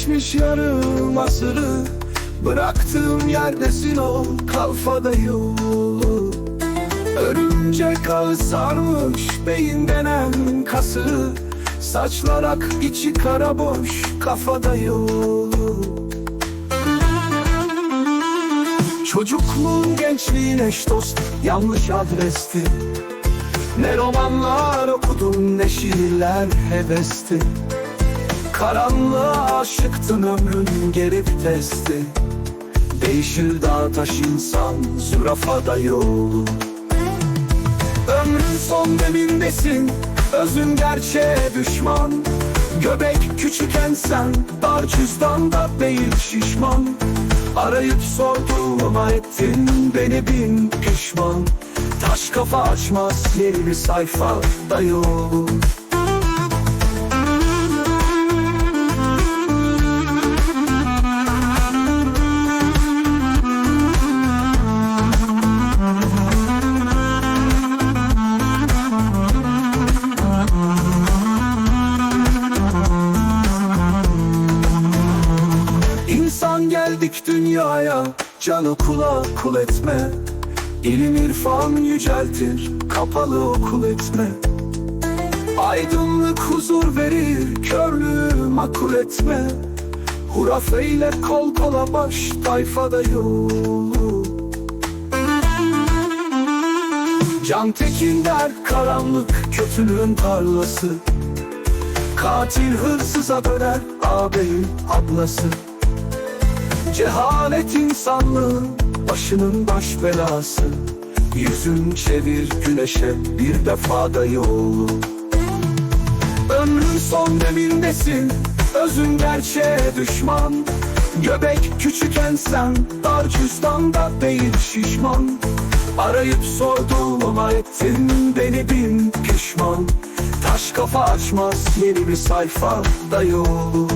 Geçmiş yarım asırı. Bıraktığım yerdesin o kalfada yolu. Örümcek ağı sarmış beyin denen kası. Saçlar ak içi kara boş kafada yolu. Çocukluğun gençliğin eş dost yanlış adresti. Ne romanlar okudum ne şiirler hevesti Karanlığa aşıktın ömrün geri vitesti Değişir dağ taş insan zürafada yolu. Ömrün son demindesin Özün gerçeğe düşman. Göbek küçükken sen Dar cüzdanda değil şişman. Arayıp sorduğuma ettin Beni bin pişman. Taş kafa açmaz yeni bir sayfa da geldik dünyaya Canı kula kul etme. İlim irfan yüceltir Kapalı okul etme. Aydınlık huzur verir Körlüğü makul etme. Hurafeyle kol kola baş Tayfada yolu. Can Tekin der karanlık Kötülüğün tarlası. Katil hırsıza döner ağabeyin ablası Cehalet insanlığın başının baş belası. Yüzün çevir güneşe bir defada yolu. Ömrün son demindesin özün gerçeğe düşman. Göbek küçükken sen dar cüzdanda değil şişman. Arayıp sorduğuma ettin beni bin pişman. Taş kafa açmaz yeni bir sayfa da yolu